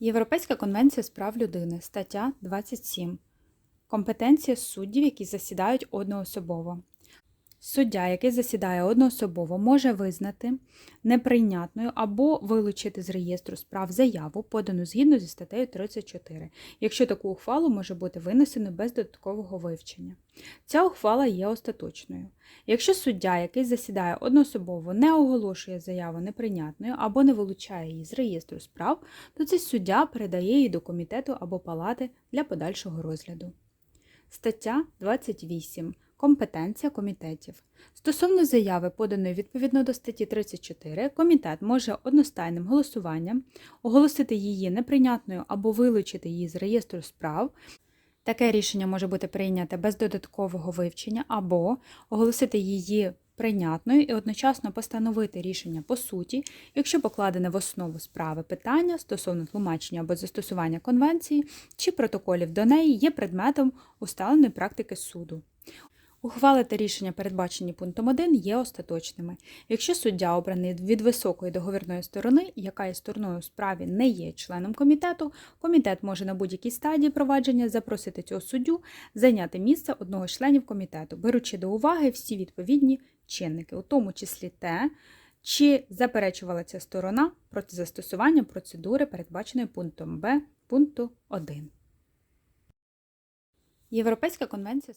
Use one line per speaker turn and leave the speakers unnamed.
Європейська конвенція з прав людини, стаття 27. Компетенція суддів, які засідають одноособово. Суддя, який засідає одноособово, може визнати неприйнятною або вилучити з реєстру справ заяву, подану згідно зі статтею 34, якщо таку ухвалу може бути винесено без додаткового вивчення. Ця ухвала є остаточною. Якщо суддя, який засідає одноособово, не оголошує заяву неприйнятною або не вилучає її з реєстру справ, то цей суддя передає її до комітету або палати для подальшого розгляду. Стаття 28. Компетенція комітетів. Стосовно заяви, поданої відповідно до статті 34, комітет може одностайним голосуванням оголосити її неприйнятною або вилучити її з реєстру справ. Таке рішення може бути прийняте без додаткового вивчення, або оголосити її прийнятною і одночасно постановити рішення по суті, якщо покладене в основу справи питання стосовно тлумачення або застосування конвенції чи протоколів до неї є предметом усталеної практики суду. Ухвали та рішення, передбачені пунктом 1, є остаточними. Якщо суддя обраний від високої договірної сторони, яка є стороною у справі не є членом комітету, комітет може на будь-якій стадії провадження запросити цього суддю зайняти місце одного з членів комітету, беручи до уваги всі відповідні чинники, у тому числі те, чи заперечувала ця сторона проти застосування процедури, передбаченої пунктом Б пункту 1. Європейська конвенція